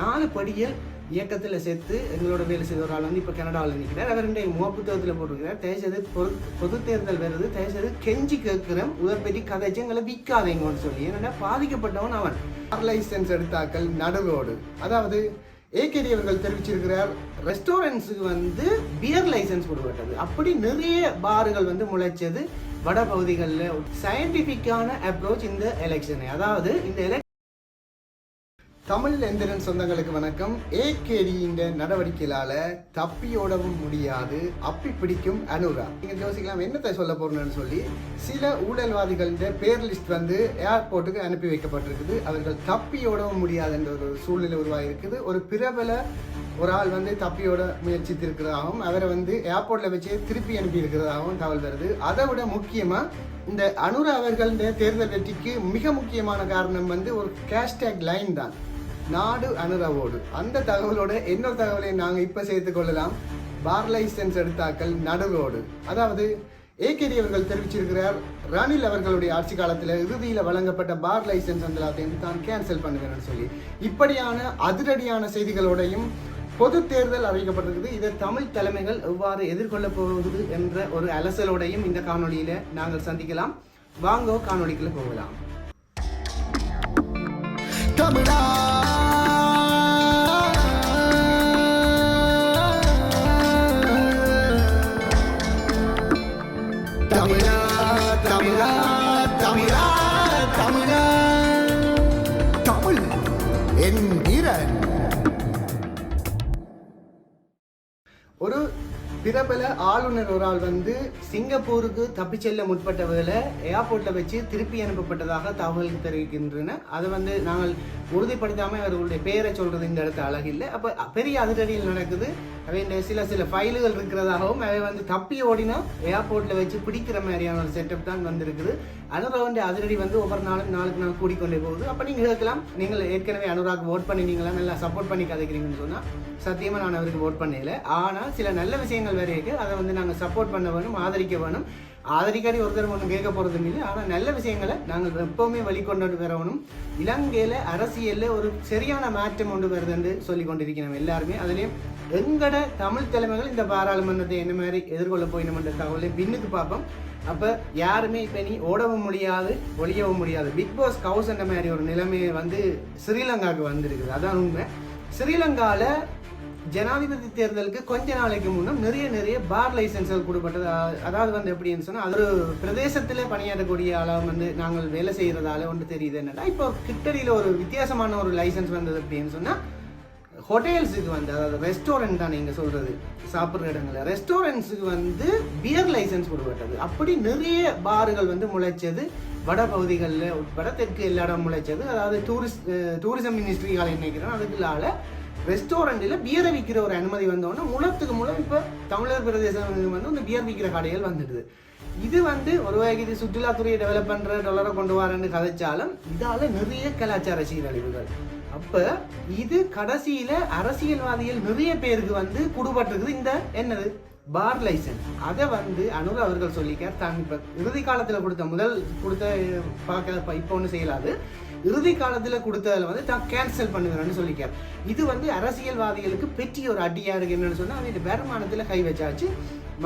நாலு படியில் இயக்கத்தில் சேர்த்து எங்களோட வேலை செய்த ஒரு ஆள் வந்து இப்போ கனடாவில் நிற்கிறார் அவர் இன்றைய மோப்புத்தகத்தில் போட்டிருக்கிறார். தயவுசெய்து பொது பொது தேர்தல் வருது. தயவுசெய்து கெஞ்சி கேட்கிறோம் உதப்படி கதைச்சு எங்களை விற்காதீங்கன்னு சொல்லி. ஏன்னா பாதிக்கப்பட்டவன் அவன். லைசன்ஸ் எடுத்தாக்கள் நடுரோடு. அதாவது ஏகேடி அவர்கள் தெரிவிச்சிருக்கிறார் ரெஸ்டாரண்ட்ஸுக்கு வந்து பியர் லைசன்ஸ் கொடுக்கப்பட்டது அப்படி நிறைய பார்கள் வந்து முளைச்சது வட பகுதிகளில் சயின்டிஃபிக்கான அப்ரோச் இந்த எலெக்ஷனை அதாவது இந்த எலெக்ஷன் தமிழ் எந்திரன் சொந்தங்களுக்கு வணக்கம். ஏகேடியின் நடவடிக்கையால தப்பியோடவும் முடியாது. அப்பி பிடிக்கும் அனுரா. நீங்க யோசிக்கலாம் என்னத்தை சொல்ல போறேன்னு சொல்லி சில ஊழல்வாதிகளின் பேர் லிஸ்ட் வந்து ஏர்போர்ட்டுக்கு அனுப்பி வைக்கப்பட்டிருக்குது. அவர்கள் தப்பியோடவும் முடியாது என்ற ஒரு சூழ்நிலை உருவாகிருக்குது ஒரு பிரபல ஒரு ஆள் வந்து தப்பியோட முயற்சித்திருக்கிறதாகவும் அவரை வந்து ஏர்போர்ட்ல வச்சு திருப்பி அனுப்பி இருக்கிறதாகவும் தகவல் வருது. அதை விட முக்கியமா இந்த அனுரா அவர்களுடைய தேர்தல் வெற்றிக்கு மிக முக்கியமான காரணம் வந்து ஒரு கேஷ்டேக் லைன் தான். நாடு அனுரவோடு. அந்த தகவலோட இன்னொரு தகவலை நாங்கள் இப்போ சேர்த்துக் கொள்ளலாம். பார் லைசன்ஸ் எடுத்தாக்கள் நடுவோடு. அதாவது ஏகேடி அவர்கள் தெரிவிச்சிருக்கிறார் ரணில் அவர்களுடைய ஆட்சி காலத்தில் இறுதியில் வழங்கப்பட்ட பார் லைசன்ஸ் அந்த எல்லாத்தையும் தான் கேன்சல் பண்ணுவேன்னு சொல்லி. இப்படியான அதிரடியான செய்திகளோடையும் பொது தேர்தல் அறிவிக்கப்பட்டிருக்குது. இதை தமிழ் தலைமைகள் எவ்வாறு எதிர்கொள்ள போகுது என்ற ஒரு அலசலோடையும் இந்த காணொளியில நாங்கள் சந்திக்கலாம். வாங்கோ காணொலிக்குள்ள போகலாம். தமிழா என்கிறன் ஒரு பிரபல ஆளுநர் ஒரு ஆள் வந்து சிங்கப்பூருக்கு தப்பிச் செல்ல முற்பட்டவர்களை ஏர்போர்ட்டில் வச்சு திருப்பி அனுப்பப்பட்டதாக தகவல் தெரிவிக்கின்றன. அதை வந்து நாங்கள் உறுதிப்படுத்தாமல் அவர்களுடைய பெயரை சொல்கிறது இந்த இடத்துல அழகில்லை அப்போ பெரிய அதிரடியில் நடக்குது. அவை சில சில ஃபைலுகள் இருக்கிறதாகவும் அவை வந்து தப்பி ஓடினா ஏர்போர்ட்டில் வச்சு பிடிக்கிற மாதிரியான ஒரு செட்டப் தான் வந்திருக்குது. அனுராவுடைய அதிரடி வந்து ஒவ்வொரு நாளும் நாளுக்கு நாள் கூடிக்கொண்டே போகுது. அப்போ நீங்கள் கேட்கலாம் நீங்கள் ஏற்கனவே அனுராக் ஓட் பண்ணினீங்களா நல்லா சப்போர்ட் பண்ணி கதைக்கிறீங்கன்னு சொன்னால் சத்தியமாக நான் அவருக்கு ஓட் பண்ணல. ஆனால் சில நல்ல விஷயங்கள் திட்டங்கள் வேறு இருக்குது அதை வந்து நாங்கள் சப்போர்ட் பண்ண வேணும் ஆதரிக்க வேணும். ஆதரிக்காடி ஒருத்தர் ஒன்றும் கேட்க போகிறதும் இல்லை. ஆனால் நல்ல விஷயங்களை நாங்கள் எப்போவுமே வெளிக்கொண்டு வரணும் இலங்கையில் அரசியலில் ஒரு சரியான மாற்றம் கொண்டு வருதுன்னு சொல்லி கொண்டிருக்கிறோம் எல்லாருமே. அதுலேயும் எங்கட தமிழ் தலைமைகள் இந்த பாராளுமன்றத்தை என்ன மாதிரி எதிர்கொள்ள போயினோம்ன்ற தகவலை பின்னுக்கு பார்ப்போம். அப்போ யாருமே இப்ப நீ ஓடவும் முடியாது ஒழியவும் முடியாது. பிக் பாஸ் கவுஸ் என்ற மாதிரி ஒரு நிலைமையை வந்து ஸ்ரீலங்காவுக்கு வந்திருக்குது. அதான் உண்மை. ஸ்ரீலங்காவில் ஜனாதிபதி தேர்தலுக்கு கொஞ்ச நாளைக்கு முன்னும் நிறைய நிறைய பார் லைசன்ஸ்கள் கொடுப்பட்டது. அதாவது வந்து எப்படின்னு சொன்னால் அது ஒரு பிரதேசத்தில் பணியாற்றக்கூடிய அளவு வந்து நாங்கள் வேலை செய்கிறதால ஒன்று தெரியுது. என்னன்னா இப்போ கிட்டடியில் ஒரு வித்தியாசமான ஒரு லைசன்ஸ் வந்தது அப்படின்னு சொன்னால் ஹோட்டல்ஸுக்கு வந்து அதாவது ரெஸ்டாரண்ட் தான் நீங்கள் சொல்கிறது சாப்பிட்ற இடங்களில் ரெஸ்டாரண்ட்ஸுக்கு வந்து பியர் லைசன்ஸ் கொடுக்கப்பட்டது. அப்படி நிறைய பார்கள் வந்து முளைச்சது. வட பகுதிகளில் உட்பட தெற்கு எல்லா இடம் முளைச்சது. அதாவது டூரிஸ்ட் டூரிசம் மினிஸ்ட்ரி காலை நினைக்கிறேன் அதுக்குள்ளால ரெஸ்டாரண்ட்டில் பியரை விற்கிற ஒரு அனுமதி வந்தோடனே முழத்துக்கு முழம் இப்போ தமிழர் பிரதேசம் வந்து இந்த பியர் விற்கிற கடைகள் வந்துடுது. இது வந்து ஒரு வகைக்கு இது சுற்றுலாத்துறையை டெவலப் பண்ணுற டொலரை கொண்டு வரேன்னு கதைச்சாலும் இதால் நிறைய கலாச்சார சீரழிவுகள். அப்போ இது கடைசியில் அரசியல்வாதிகள் நிறைய பேருக்கு வந்து குடுபட்டிருக்குது. இந்த என்னது? பார் லைசன்ஸ் அதை வந்து அனுர அவர்கள் சொல்லிக்க தான் இப்போ இறுதி காலத்தில் கொடுத்த முதல் கொடுத்த பார்க்க இப்போ ஒன்றும் செய்யலாது இறுதி காலத்தில் கொடுத்ததில் வந்து தான் கேன்சல் பண்ணுவேன்னு சொல்லிக்கார் இது வந்து அரசியல்வாதிகளுக்கு பெரிய ஒரு அடியாக இருக்கு என்னென்னு சொன்னால் அவங்க வருமானத்தில் கை வச்சாச்சு.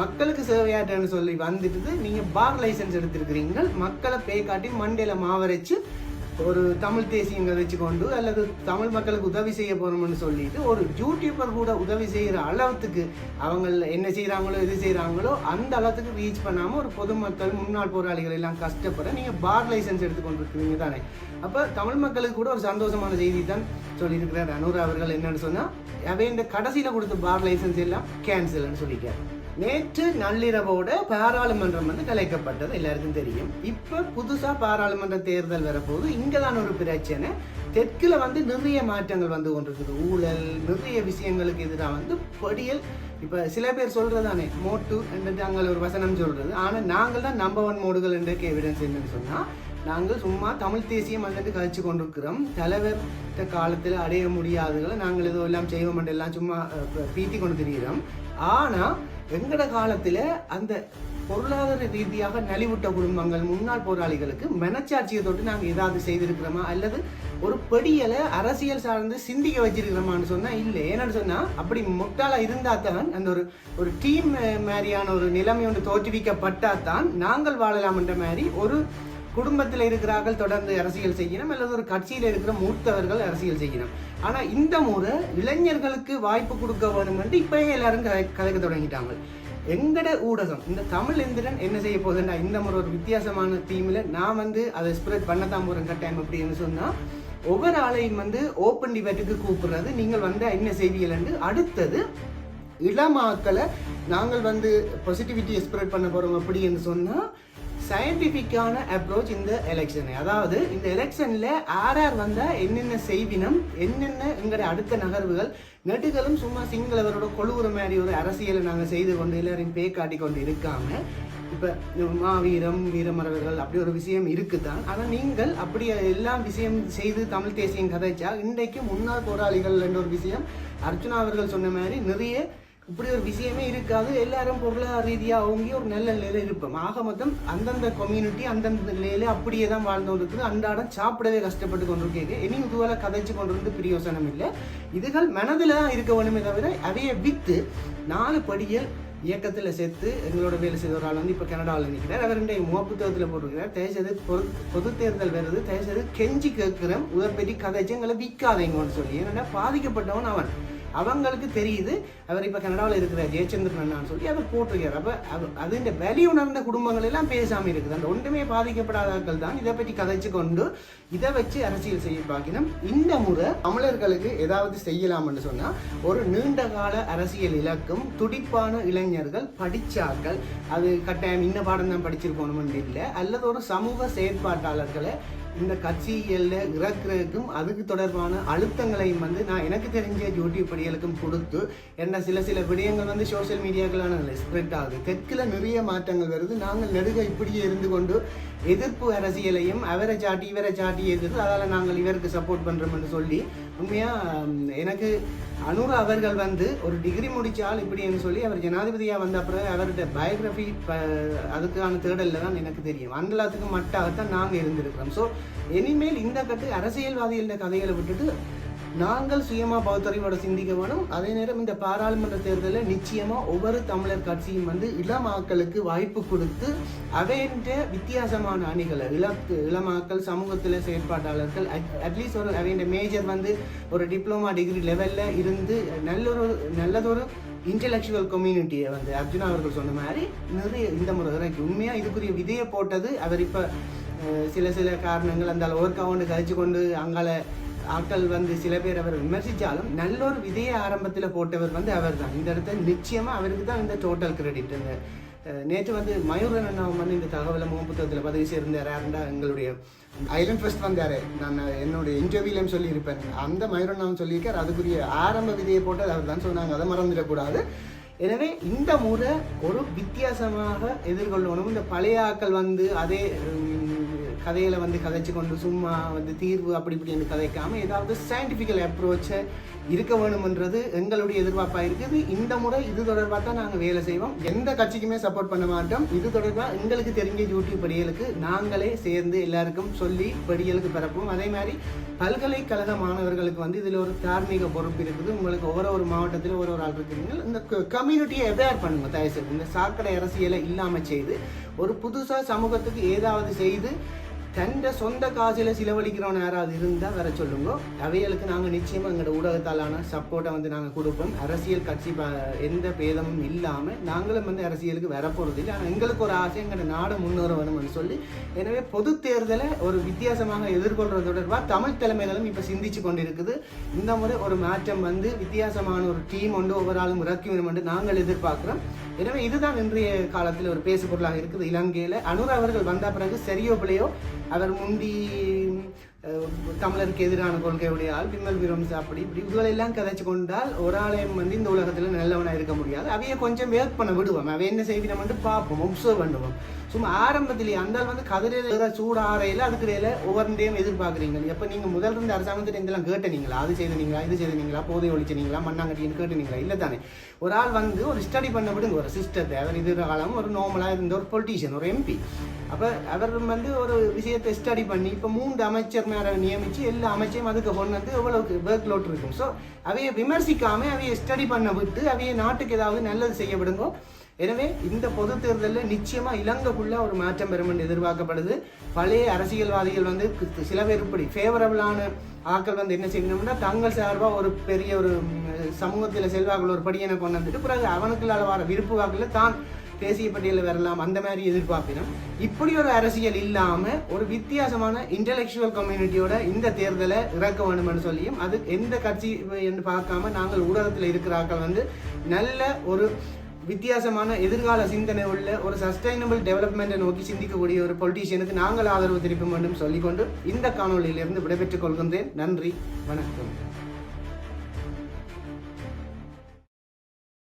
மக்களுக்கு சேவையாற்றன்னு சொல்லி வந்துட்டு நீங்கள் பார் லைசன்ஸ் எடுத்திருக்கிறீங்க. மக்களை பே காட்டி மண்டையில் மாவரைச்சு ஒரு தமிழ் தேசியங்கள் வச்சுக்கொண்டு அல்லது தமிழ் மக்களுக்கு உதவி செய்ய போகிறோம்னு சொல்லிட்டு ஒரு யூடியூபர் கூட உதவி செய்கிற அளவுக்கு அவங்க என்ன செய்கிறாங்களோ எது செய்கிறாங்களோ அந்த அளவுக்கு ரீச் பண்ணாமல் ஒரு பொதுமக்கள் முன்னாள் போராளிகள் எல்லாம் கஷ்டப்பட நீங்கள் பார் லைசன்ஸ் எடுத்துக்கொண்டிருக்கீங்க தானே? அப்போ தமிழ் மக்களுக்கு கூட ஒரு சந்தோஷமான செய்தி தான் சொல்லியிருக்கிறார் அனுரா அவர்கள். என்னன்னு சொன்னால் அவை இந்த கடைசியில் கொடுத்த பார் லைசன்ஸ் எல்லாம் கேன்சல்னு சொல்லியிருக்காரு நேற்று நள்ளிரவோட பாராளுமன்றம் வந்து கலைக்கப்பட்டது எல்லாருக்கும் தெரியும். இப்ப புதுசா பாராளுமன்ற தேர்தல் வரப்போகுது. இங்கதான் ஒரு பிரச்சனை. தெற்குல வந்து நிறைய மாற்றங்கள் வந்து கொண்டிருக்குது. ஊழல் நிறைய விஷயங்களுக்கு எதிராக வந்து படியல். இப்ப சில பேர் சொல்றதானே மோட்டு என்று அங்கே ஒரு வசனம் சொல்றது. ஆனா நாங்கள் தான் நம்பர் ஒன் மோடுகள் என்ற எவிடன்ஸ் என்னன்னு சொன்னா நாங்கள் சும்மா தமிழ் தேசியம் வந்துட்டு கழிச்சு கொண்டிருக்கிறோம். தலைவர் காலத்தில் அடைய முடியாதுகளை நாங்கள் எதுவும் எல்லாம் செய்வோம் எல்லாம் சும்மா பீத்தி கொண்டு திரிகிறோம் ஆனா எங்கட காலத்தில் அந்த பொருளாதார ரீதியாக நலிவுட்ட குடும்பங்கள் முன்னாள் போராளிகளுக்கு மனச்சாட்சியை தொட்டு நாங்கள் ஏதாவது செய்திருக்கிறோமா? அல்லது ஒரு பெடியலை அரசியல் சார்ந்து சிந்திக்க வச்சிருக்கிறோமான்னு சொன்னால் இல்லை. ஏன்னு சொன்னால் அப்படி முட்டாளாக இருந்தால் தான் அந்த ஒரு ஒரு டீம் மாதிரியான ஒரு நிலைமை ஒன்று தோற்றுவிக்கப்பட்டால் தான் நாங்கள் வாழலாம் என்ற மாதிரி ஒரு குடும்பத்தில் இருக்கிறார்கள் தொடர்ந்து அரசியல் செய்யணும் அல்லது ஒரு கட்சியில் இருக்கிற மூத்தவர்கள் அரசியல் செய்யணும். ஆனால் இந்த முறை இளைஞர்களுக்கு வாய்ப்பு கொடுக்க வேணும் என்று இப்பயே எல்லாரும் கதை- கதைக்க தொடங்கிட்டாங்க. எங்கட ஊடகம் இந்த தமிழ் எந்திரன் என்ன செய்ய போகுதுன்னா இந்த முறை ஒரு வித்தியாசமான தீமில் நான் வந்து அதை ஸ்ப்ரெட் பண்ண தான் போகிறேன் கட்டாயம் அப்படின்னு சொன்னால் ஒவ்வொரு ஆளையும் வந்து ஓப்பன் டிபேட்டுக்கு கூப்பிடுறது நீங்கள் வந்து என்ன என்று அடுத்தது இளமாக்களை நாங்கள் வந்து பாசிட்டிவிட்டியை ஸ்ப்ரெட் பண்ண போகிறோம் அப்படின்னு சொன்னால் சயின்டிஃபிக்கான அப்ரோச் இந்த எலெக்ஷன் அதாவது இந்த எலெக்ஷனில் ஆர் ஆர் என்னென்ன செய்வினம் என்னென்ன எங்களுடைய அடுத்த நகர்வுகள் நெட்டுகளும் சும்மா சிங்களவரோட கொழுவுற மாதிரி ஒரு அரசியலை நாங்கள் செய்து கொண்டு எல்லாரையும் பே காட்டி கொண்டு இருக்காமல் இப்போ மாவீரம் வீரமரவர்கள் அப்படி ஒரு விஷயம் இருக்குது தான் ஆனால் நீங்கள் அப்படி எல்லாம் விஷயம் செய்து தமிழ் தேசியம் கதைச்சா இன்றைக்கு முன்னாள் போராளிகள் என்ற ஒரு விஷயம் அர்ச்சுனா அவர்கள் சொன்ன மாதிரி நிறைய இப்படி ஒரு விஷயமே இருக்காது எல்லாரும் பொருளாதார ரீதியாக ஓங்கி ஒரு நல்ல நிலையில இருப்போம். ஆக மொத்தம் அந்தந்த கம்யூனிட்டி அந்தந்த நிலையில அப்படியே தான் வாழ்ந்து இருக்குது அன்றாடம் சாப்பிடவே கஷ்டப்பட்டு கொண்டிருக்கீங்க. இனி இதுவரை கதைச்சு கொண்டிருந்து பிரயோசனம் இல்லை. இதுகள் மனதில் தான் இருக்க வேணுமே தவிர அதைய விற்று நாலு படியல் இயக்கத்தில் சேர்த்து எங்களோட வேலை செய்த ஒரு ஆள் வந்து இப்போ கனடாவில் நிற்கிறார் அவர் இன்றைய முகப்புத்தகத்தில் போட்டிருக்கிறார். தயவுசெய்து பொது பொது தேர்தல் வருது தயவுசெய்து கெஞ்சி கேட்கிறேன் உதற்பெட்டி கதைச்சு எங்களை விற்காதீங்கன்னு சொல்லி. ஏன்னா பாதிக்கப்பட்டவன் அவன். அவங்களுக்கு தெரியுது. அவர் இப்போ கனடாவில் இருக்கிற ஜெயச்சந்திரன் அண்ணான்னு சொல்லி அவர் போட்டிருக்கார். அப்போ அது அதுன்ற வெளி உணர்ந்த குடும்பங்கள் எல்லாம் பேசாமல் இருக்குது. அந்த ஒன்றுமே பாதிக்கப்படாதாக்கள் தான். இதை பற்றி கதைச்சு கொண்டு இதை வச்சு அரசியல் செய்ய பார்க்கணும் இந்த முறை தமிழர்களுக்கு ஏதாவது செய்யலாம்னு சொன்னால் ஒரு நீண்ட கால அரசியல் இலக்கும் துடிப்பான இளைஞர்கள் படித்தார்கள் அது கட்டாயம் இன்ன பாடம் தான் படிச்சிருக்கணும்னு இல்லை அல்லது ஒரு சமூக செயற்பாட்டாளர்களை இந்த கட்சிகளில் இறக்குறதுக்கும் அதுக்கு தொடர்பான அழுத்தங்களையும் வந்து நான் எனக்கு தெரிஞ்ச யூடியூப் படிகளுக்கும் கொடுத்து என்ன சில சில விடயங்கள் வந்து சோஷியல் மீடியாக்களான ஸ்ப்ரெட் ஆகுது. தெற்கில் நிறைய மாற்றங்கள் வருது. நாங்கள் நெடுக இப்படியே இருந்து கொண்டு எதிர்ப்பு அரசியலையும் அவரை சாட்டி இவரை சாட்டி எதிர்த்து அதால் நாங்கள் இவருக்கு சப்போர்ட் பண்ணுறோம்னு சொல்லி உண்மையாக எனக்கு அனுர் அவர்கள் வந்து ஒரு டிகிரி முடித்தால் இப்படின்னு சொல்லி அவர் ஜனாதிபதியாக வந்த அப்புறம் அவருடைய பயோகிராஃபி அதுக்கான தேடலில் தான் எனக்கு தெரியும். அந்த மட்டாக மட்டாகத்தான் நாங்கள் இருந்திருக்கிறோம். ஸோ இனிமேல் இந்த கட்டு அரசியல்வாதிகளின் கதைகளை விட்டுட்டு நாங்கள் சுயமாக பகுத்தறிவோட சிந்திக்க வேணும். அதே நேரம் இந்த பாராளுமன்ற தேர்தலில் நிச்சயமாக ஒவ்வொரு தமிழர் கட்சியும் வந்து இளமாக்களுக்கு வாய்ப்பு கொடுத்து அவைன்ற வித்தியாசமான அணிகளை இள இளமாக்கள் சமூகத்தில் செயற்பாட்டாளர்கள் அட்லீஸ்ட் ஒரு அவைன்ற மேஜர் வந்து ஒரு டிப்ளமா டிகிரி லெவலில் இருந்து நல்லொரு நல்லதொரு இன்டெலெக்சுவல் கம்யூனிட்டியை வந்து அர்ஜுனா அவர்கள் சொன்ன மாதிரி நிறைய இந்த முறை உண்மையாக இதுக்குரிய விதையை போட்டது அவர் இப்போ சில சில காரணங்கள் அந்த ஒர்க் அவுண்ட் கழிச்சு கொண்டு அங்கால ஆட்கள் வந்து சில பேர் அவர் விமர்சித்தாலும் நல்ல ஒரு விதையை ஆரம்பத்தில் போட்டவர் வந்து அவர் தான் இந்த இடத்துல நிச்சயமாக அவருக்கு தான் இந்த டோட்டல் கிரெடிட் நேற்று வந்து மயூரன் அண்ணா வந்து இந்த தகவலை முகப்புத்தகத்தில் பதவி சேர்ந்தார் யாருண்டா எங்களுடைய ஐலண்ட் ஃபெஸ்ட் வந்தார். நான் என்னுடைய இன்டர்வியூலையும் சொல்லியிருப்பேன். அந்த மயூரன் சொல்லியிருக்கார். அதுக்குரிய ஆரம்ப விதையை போட்டது அவர் தான் சொன்னாங்க அதை மறந்துடக்கூடாது. எனவே இந்த முறை ஒரு வித்தியாசமாக எதிர்கொள்ளணும். இந்த பழைய ஆட்கள் வந்து அதே கதையில வந்து கதைச்சு கொண்டு சும்மா வந்து தீர்வு அப்படி இப்படின்னு கதைக்காம ஏதாவது சயின்டிஃபிக்கல் அப்ரோச்சை இருக்க வேணும்ன்றது எங்களுடைய எதிர்பார்ப்பாக இருக்குது. இந்த முறை இது தொடர்பாக தான் நாங்கள் வேலை செய்வோம். எந்த கட்சிக்குமே சப்போர்ட் பண்ண மாட்டோம். இது தொடர்பாக எங்களுக்கு தெரிஞ்ச யூடியூப் படிகளுக்கு நாங்களே சேர்ந்து எல்லாருக்கும் சொல்லி படிகளுக்கு பரப்புவோம். அதே மாதிரி பல்கலைக்கழக மாணவர்களுக்கு வந்து இதில் ஒரு தார்மீக பொறுப்பு இருக்குது. உங்களுக்கு ஒவ்வொரு ஒரு மாவட்டத்தில் ஒரு ஒரு ஆள் இருக்கிறீங்க. இந்த கம்யூனிட்டியை எவேர் பண்ணுங்க. தயவுசெய்து. இந்த சாக்கடை அரசியலை இல்லாமல் செய்து ஒரு புதுசாக சமூகத்துக்கு ஏதாவது செய்து தண்ட சொந்த காசில் செலவழிக்கிறவன் யாராவது இருந்தால் வர சொல்லுங்க. அவைகளுக்கு நாங்கள் நிச்சயமாக எங்களோட ஊடகத்தாலான சப்போர்ட்டை வந்து நாங்கள் கொடுப்போம். அரசியல் கட்சி எந்த பேதமும் இல்லாமல் நாங்களும் வந்து அரசியலுக்கு வரப்போகிறது இல்லை ஆனால் எங்களுக்கு ஒரு ஆசை எங்களோட நாடு முன்னேற வேணும்னு சொல்லி எனவே பொது தேர்தலை ஒரு வித்தியாசமாக எதிர்கொள்கிறது தொடர்பாக தமிழ் தலைமைகளும் இப்போ சிந்திச்சு கொண்டிருக்குது. இந்த முறை ஒரு மாற்றம் வந்து வித்தியாசமான ஒரு டீம் ஒன்று ஒவ்வொரு ஆளும் இறக்கி வேணும் என்று நாங்கள் எதிர்பார்க்குறோம். எனவே இதுதான் இன்றைய காலத்தில் ஒரு பேசுபொருளாக இருக்குது. இலங்கையில் அனுர் அவர்கள் வந்த பிறகு சரியோ பிள்ளையோ அவர் முந்தி தமிழருக்கு எதிரான கொள்கை உடையால் பிம்மல் விரம்ஸ் அப்படி இப்படி இவங்களெல்லாம் கதைச்சு கொண்டால் ஒரு ஆலயம் வந்து இந்த உலகத்தில் நல்லவனாக இருக்க முடியாது. அவைய கொஞ்சம் வேர்க் பண்ண விடுவோம். அவை என்ன செய்வினம் வந்து பார்ப்போம் ஒப்சர்வ் பண்ணுவோம். சும்மா ஆரம்பத்திலேயே அந்த வந்து கதிரையில் சூடு ஆறையில் அதுக்கு இடையில ஒவ்வொன்றையும் எதிர்பார்க்குறீங்க எப்போ நீங்கள் முதல் இருந்த அரசாங்கத்திட்ட இதெல்லாம் கேட்டனீங்களா? அது செய்தனீங்களா? இது செய்தனீங்களா? போதை ஒழிச்சனீங்களா? மண்ணாங்கட்டின்னு கேட்டனீங்களா? இல்லை தானே. ஒரு ஆள் வந்து ஒரு ஸ்டடி பண்ண விடுங்க. ஒரு சிஸ்டத்தை அவர் இது காலம் ஒரு நார்மலாக இருந்த ஒரு பொலிட்டீஷியன் ஒரு எம்பி அப்போ அவர் வந்து ஒரு விஷயத்தை ஸ்டடி பண்ணி இப்போ மூன்று அமைச்சர் மேலே நியமித்து எல்லா அமைச்சையும் அதுக்கு கொண்டு வந்து எவ்வளவுக்கு ஒர்க் லோட் இருக்கும். ஸோ அவையை விமர்சிக்காமல் அவையை ஸ்டடி பண்ண விட்டு அவையை நாட்டுக்கு ஏதாவது நல்லது செய்ய விடுங்கோ. எனவே இந்த பொது தேர்தலில் நிச்சயமாக இலங்கைக்குள்ள ஒரு மாற்றம் பெறும் என்று எதிர்பார்க்கப்படுது. பழைய அரசியல்வாதிகள் வந்து சில பேர் இப்படி ஃபேவரபிளான ஆட்கள் வந்து என்ன செய்யணும்னா தங்கள் சார்பாக ஒரு பெரிய ஒரு சமூகத்தில் செல்வாக்கள் ஒரு படியனை கொண்டு வந்துட்டு பிறகு அவனுக்குள்ளால வர விருப்பு வாக்கில் தான் தேசிய பட்டியலில் வரலாம் அந்த மாதிரி எதிர்பார்ப்பினும் இப்படி ஒரு அரசியல் இல்லாமல் ஒரு வித்தியாசமான இன்டலெக்சுவல் கம்யூனிட்டியோட இந்த தேர்தலை இறக்க வேணும்னு சொல்லியும் அது எந்த கட்சி என்று பார்க்காம நாங்கள் ஊடகத்தில் இருக்கிறார்கள் வந்து நல்ல ஒரு வித்தியாசமான எதிர்கால சிந்தனை உள்ள ஒரு சஸ்டைனபிள் டெவலப்மெண்ட்டை நோக்கி சிந்திக்கக்கூடிய ஒரு பொலிட்டீஷியனுக்கு நாங்கள் ஆதரவு திருப்ப வேண்டும் சொல்லிக்கொண்டு இந்த காணொளியிலிருந்து விடைபெற்றுக் கொள்கின்றேன். நன்றி வணக்கம்.